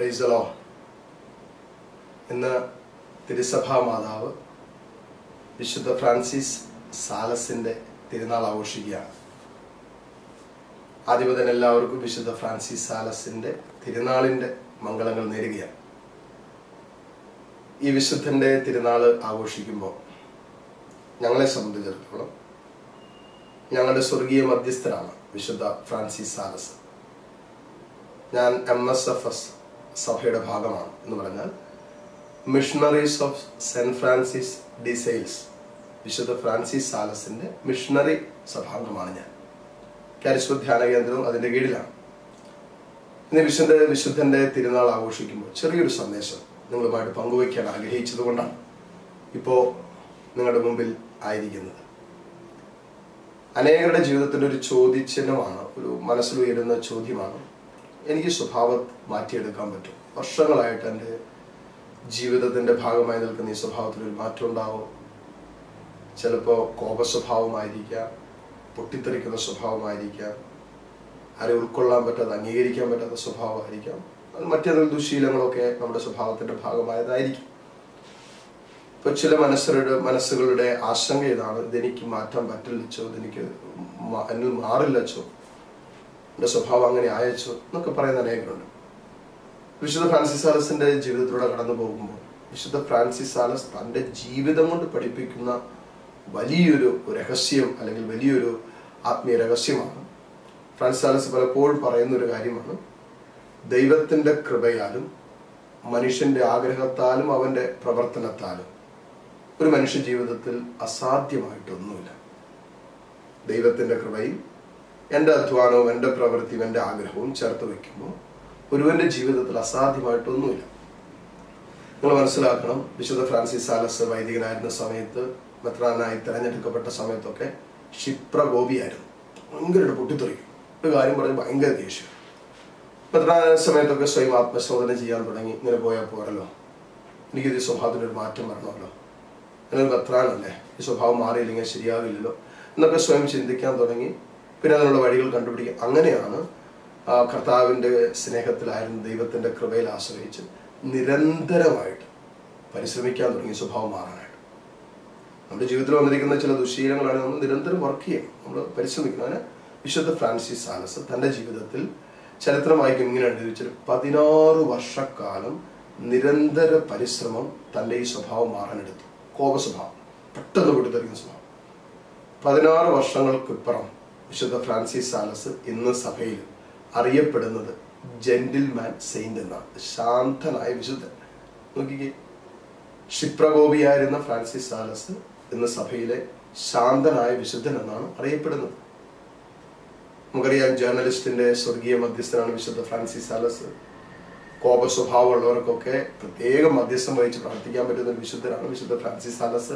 പ്രൈസലോ ഇന്ന് തിരുസഭാ മാതാവ് വിശുദ്ധ ഫ്രാൻസിസ് സാലസിന്റെ തിരുനാൾ ആഘോഷിക്കുകയാണ്. ആദ്യം മുതൽ എല്ലാവർക്കും വിശുദ്ധ ഫ്രാൻസിസ് സാലസിന്റെ തിരുനാളിന്റെ മംഗളങ്ങൾ നേരുകയാണ്. ഈ വിശുദ്ധന്റെ തിരുനാൾ ആഘോഷിക്കുമ്പോൾ ഞങ്ങളെ സംബന്ധിച്ചിടത്തോളം ഞങ്ങളുടെ സ്വർഗീയ മധ്യസ്ഥനാണ് വിശുദ്ധ ഫ്രാൻസിസ് സാലസ്. ഞാൻ എം എസ് എഫ് എസ് സഭയുടെ ഭാഗമാണ് എന്ന് പറഞ്ഞാൽ missionaries of Saint Francis de Sales വിശുദ്ധ ഫ്രാൻസിസ് സാലസിന്റെ മിഷണറി സഭാംഗമാണ് ഞാൻ. കാരിസ്വ ധ്യാന കേന്ദ്രവും അതിന്റെ കീഴിലാണ്. ഇന്ന് വിശുദ്ധ വിശുദ്ധന്റെ തിരുനാൾ ആഘോഷിക്കുമ്പോൾ ചെറിയൊരു സന്ദേശം നിങ്ങളുമായിട്ട് പങ്കുവയ്ക്കാൻ ആഗ്രഹിച്ചതുകൊണ്ടാണ് ഇപ്പോ നിങ്ങളുടെ മുമ്പിൽ ആയിരിക്കുന്നത്. അനേകരുടെ ജീവിതത്തിൽ ഒരു ചോദ്യചിഹ്നമാണ് ഒരു മനസ്സിൽ ഉയരുന്ന ചോദ്യമാണ് എനിക്ക് സ്വഭാവം മാറ്റിയെടുക്കാൻ പറ്റും. വർഷങ്ങളായിട്ട് എന്റെ ജീവിതത്തിന്റെ ഭാഗമായി നിൽക്കുന്ന ഈ സ്വഭാവത്തിൽ ഒരു മാറ്റം ഉണ്ടാവും. ചിലപ്പോൾ കോപ സ്വഭാവമായിരിക്കാം പൊട്ടിത്തെറിക്കുന്ന സ്വഭാവമായിരിക്കാം ആരെ ഉൾക്കൊള്ളാൻ പറ്റാതെ അംഗീകരിക്കാൻ പറ്റാത്ത സ്വഭാവമായിരിക്കാം. അത് മറ്റേതെങ്കിലും ദുശീലങ്ങളൊക്കെ നമ്മുടെ സ്വഭാവത്തിന്റെ ഭാഗമായതായിരിക്കും. ഇപ്പൊ ചില മനസ്സരുടെ മനസ്സുകളുടെ ആശങ്ക ഇതാണ് ഇതെനിക്ക് മാറ്റാൻ പറ്റില്ലച്ചോ ഇതെനിക്ക് എന്നിൽ മാറില്ലച്ചോ എന്റെ സ്വഭാവം അങ്ങനെ അയച്ചു എന്നൊക്കെ പറയുന്ന അനേകരുണ്ട്. വിശുദ്ധ ഫ്രാൻസിസ് സാലസിന്റെ ജീവിതത്തിലൂടെ കടന്നു പോകുമ്പോൾ വിശുദ്ധ ഫ്രാൻസിസ് സാലസ് തന്റെ ജീവിതം കൊണ്ട് പഠിപ്പിക്കുന്ന വലിയൊരു രഹസ്യം അല്ലെങ്കിൽ വലിയൊരു ആത്മീയ രഹസ്യമാണ്. ഫ്രാൻസിസ് സാലസ് പലപ്പോഴും പറയുന്ന ഒരു കാര്യമാണ് ദൈവത്തിന്റെ കൃപയാലും മനുഷ്യന്റെ ആഗ്രഹത്താലും അവന്റെ പ്രവർത്തനത്താലും ഒരു മനുഷ്യ ജീവിതത്തിൽ അസാധ്യമായിട്ടൊന്നുമില്ല. ദൈവത്തിന്റെ കൃപയും എന്റെ അധ്വാനവും എന്റെ പ്രവൃത്തിയും എന്റെ ആഗ്രഹവും ചേർത്ത് വയ്ക്കുമ്പോൾ ഒരുവന്റെ ജീവിതത്തിൽ അസാധ്യമായിട്ടൊന്നുമില്ല. നിങ്ങൾ മനസ്സിലാക്കണം വിശുദ്ധ ഫ്രാൻസിസ് സാലസ് വൈദികനായിരുന്ന സമയത്ത് മെത്രാനായി തിരഞ്ഞെടുക്കപ്പെട്ട സമയത്തൊക്കെ ക്ഷിപ്രകോപിയായിരുന്നു. ഭയങ്കര പൊട്ടിത്തെറിക്കും. ഒരു കാര്യം പറഞ്ഞ് ഭയങ്കര ദേഷ്യം. മെത്രാനായ സമയത്തൊക്കെ സ്വയം ആത്മശോധന ചെയ്യാൻ തുടങ്ങി. ഇങ്ങനെ പോയാൽ പോരല്ലോ. എനിക്കിത് ഈ സ്വഭാവത്തിനൊരു മാറ്റം വരണമല്ലോ. ഞാനൊരു മെത്രാനല്ലേ? ഈ സ്വഭാവം മാറിയില്ലെങ്കിൽ ശരിയാവില്ലല്ലോ. എന്നൊക്കെ സ്വയം ചിന്തിക്കാൻ തുടങ്ങി. പിന്നെ അതിനുള്ള വഴികൾ കണ്ടുപിടിക്കുക. അങ്ങനെയാണ് കർത്താവിന്റെ സ്നേഹത്തിലായിരുന്നു ദൈവത്തിന്റെ കൃപയിൽ ആശ്രയിച്ച് നിരന്തരമായിട്ട് പരിശ്രമിക്കാൻ തുടങ്ങിയ സ്വഭാവം മാറാനായിട്ട്. നമ്മുടെ ജീവിതത്തിൽ വന്നിരിക്കുന്ന ചില ദുശീലങ്ങളാണ് നമ്മൾ നിരന്തരം വർക്ക് ചെയ്യണം. നമ്മൾ പരിശ്രമിക്കണം. അങ്ങനെ വിശുദ്ധ ഫ്രാൻസിസ് സാലസ് തന്റെ ജീവിതത്തിൽ ചരിത്രം വായിക്കും ഇങ്ങനെ എഴുതിച്ചൊരു പതിനാറ് വർഷക്കാലം നിരന്തര പരിശ്രമം തന്റെ ഈ സ്വഭാവം മാറാനെടുത്തു. കോപ സ്വഭാവം പെട്ടെന്ന് പൊട്ടിത്തെറിക്കുന്ന സ്വഭാവം. പതിനാറ് വർഷങ്ങൾക്കിപ്പുറം വിശുദ്ധ ഫ്രാൻസിസ് സാലസ് ഇന്ന് സഭയിൽ അറിയപ്പെടുന്നത് ജെന്റിൽമാൻ സെയിന്റ് എന്നാണ്. ശാന്തനായ വിശുദ്ധൻ. നോക്കിക്കേ. ക്ഷിപ്രകോപിയായിരുന്ന ഫ്രാൻസിസ് സാലസ് ഇന്ന് സഭയിലെ ശാന്തനായ വിശുദ്ധൻ എന്നാണ് അറിയപ്പെടുന്നത്. നമുക്കറിയാം ജേർണലിസ്റ്റിന്റെ സ്വർഗീയ മധ്യസ്ഥനാണ് വിശുദ്ധ ഫ്രാൻസിസ് സാലസ്. കോപ സ്വഭാവമുള്ളവർക്കൊക്കെ പ്രത്യേകം മധ്യസ്ഥം വഹിച്ച് പ്രാർത്ഥിക്കാൻ പറ്റുന്ന വിശുദ്ധനാണ് വിശുദ്ധ ഫ്രാൻസിസ് സാലസ്.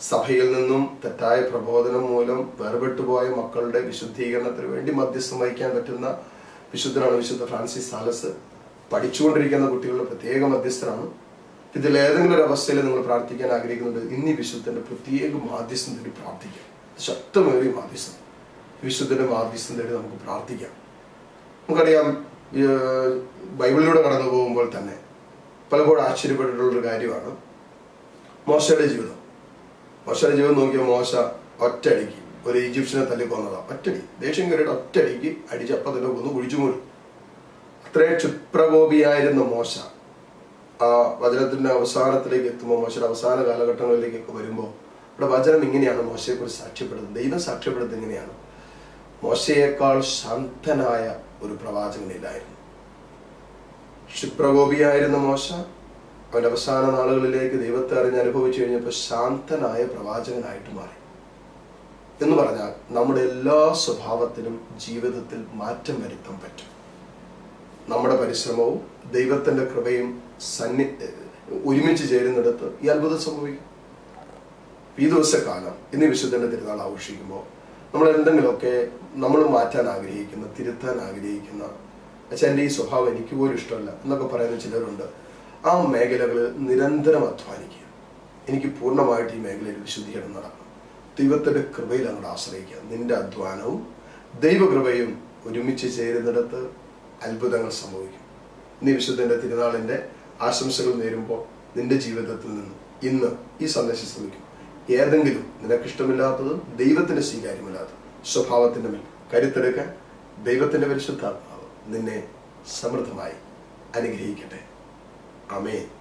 സഭയിൽ നിന്നും തെറ്റായ പ്രബോധനം മൂലം വേർപെട്ടുപോയ മക്കളുടെ വിശുദ്ധീകരണത്തിന് വേണ്ടി മധ്യസ്ഥം വഹിക്കാൻ പറ്റുന്ന വിശുദ്ധനാണ് വിശുദ്ധ ഫ്രാൻസിസ് സാലസ്. പഠിച്ചുകൊണ്ടിരിക്കുന്ന കുട്ടികളുടെ പ്രത്യേക മധ്യസ്ഥരാണ് ഇതിൽ ഏതെങ്കിലും ഒരു അവസ്ഥയിൽ നിങ്ങൾ പ്രാർത്ഥിക്കാൻ ആഗ്രഹിക്കുന്നുണ്ട് ഇന്ന് വിശുദ്ധന്റെ പ്രത്യേക മാധ്യസ്ഥം തേടി പ്രാർത്ഥിക്കാം. ശക്തമേറിയ മാധ്യസ്ഥം. വിശുദ്ധന്റെ മാധ്യസ്ഥം തേടി നമുക്ക് പ്രാർത്ഥിക്കാം. നമുക്കറിയാം ബൈബിളിലൂടെ കടന്നു പോകുമ്പോൾ തന്നെ പലപ്പോഴും ആശ്ചര്യപ്പെട്ടിട്ടുള്ള ഒരു കാര്യമാണ് മോശയുടെ ജീവിതം. മോശയുടെ ജീവൻ നോക്കിയ മോശ ഒറ്റടിക്ക് ഒരു ഈജിപ്ഷ്യനെ തല്ലി കൊന്നതാ ഒറ്റടി ദേഷ്യം കയറിയിട്ട് ഒറ്റയടിക്ക് അടിച്ചപ്പം തന്നെ കൊന്നു കുഴിച്ചു മൂടി. അത്രയും ക്ഷിപ്രകോപിയായിരുന്ന മോശ. ആ വചനത്തിന്റെ അവസാനത്തിലേക്ക് എത്തുമ്പോൾ മോശയുടെ അവസാന കാലഘട്ടങ്ങളിലേക്കൊക്കെ വരുമ്പോൾ ഇവിടെ വചനം ഇങ്ങനെയാണ് മോശയെക്കുറിച്ച് സാക്ഷ്യപ്പെടുന്നത്. ദൈവം സാക്ഷ്യപ്പെടുന്നത് എങ്ങനെയാണ് മോശയേക്കാൾ ശാന്തനായ ഒരു പ്രവാചകനില്ലായിരുന്നു. ക്ഷിപ്രകോപിയായിരുന്ന മോശ അവന്റെ അവസാന നാളുകളിലേക്ക് ദൈവത്തെ അറിഞ്ഞ് അനുഭവിച്ചു കഴിഞ്ഞപ്പോൾ ശാന്തനായ പ്രവാചകനായിട്ട് മാറി. എന്ന് പറഞ്ഞാൽ നമ്മുടെ എല്ലാ സ്വഭാവത്തിലും ജീവിതത്തിൽ മാറ്റം വരുത്താൻ പറ്റും. നമ്മുടെ പരിശ്രമവും ദൈവത്തിന്റെ കൃപയും സന്നി ഒരുമിച്ച് ചേരുന്നിടത്ത് ഈ അത്ഭുതം സംഭവിക്കും. ഈ ദിവസക്കാലം ഇന്ന് വിശുദ്ധന്റെ തിരുനാൾ ആഘോഷിക്കുമ്പോൾ നമ്മൾ എന്തെങ്കിലുമൊക്കെ നമ്മൾ മാറ്റാൻ ആഗ്രഹിക്കുന്ന തിരുത്താൻ ആഗ്രഹിക്കുന്ന അച്ഛന്റെ ഈ സ്വഭാവം എനിക്ക് പോലും ഇഷ്ടമല്ല എന്നൊക്കെ പറയുന്ന ചിലരുണ്ട്. ആ മേഖലകളിൽ നിരന്തരം അധ്വാനിക്കുക. എനിക്ക് പൂർണമായിട്ട് ഈ മേഖലയിൽ വിശുദ്ധീകരണം നടക്കണം. ദൈവത്തിന്റെ കൃപയിൽ അങ്ങോട്ട് ആശ്രയിക്കുക. നിന്റെ അധ്വാനവും ദൈവകൃപയും ഒരുമിച്ച് ചേരുന്നിടത്ത് അത്ഭുതങ്ങൾ സംഭവിക്കും. നീ വിശുദ്ധന്റെ തിരുനാളിന്റെ ആശംസകൾ നേരുമ്പോൾ നിന്റെ ജീവിതത്തിൽ നിന്ന് ഇന്ന് ഈ സന്ദേശം ശ്രമിക്കും. ഏതെങ്കിലും നിനക്കിഷ്ടമില്ലാത്തതും ദൈവത്തിന് സ്വീകാര്യമല്ലാത്തതും സ്വഭാവത്തിന്റെ മേൽ കരുത്തെടുക്കാൻ ദൈവത്തിന്റെ പരിശുദ്ധാത്മാവ് നിന്നെ സമൃദ്ധമായി അനുഗ്രഹിക്കട്ടെ. Amén.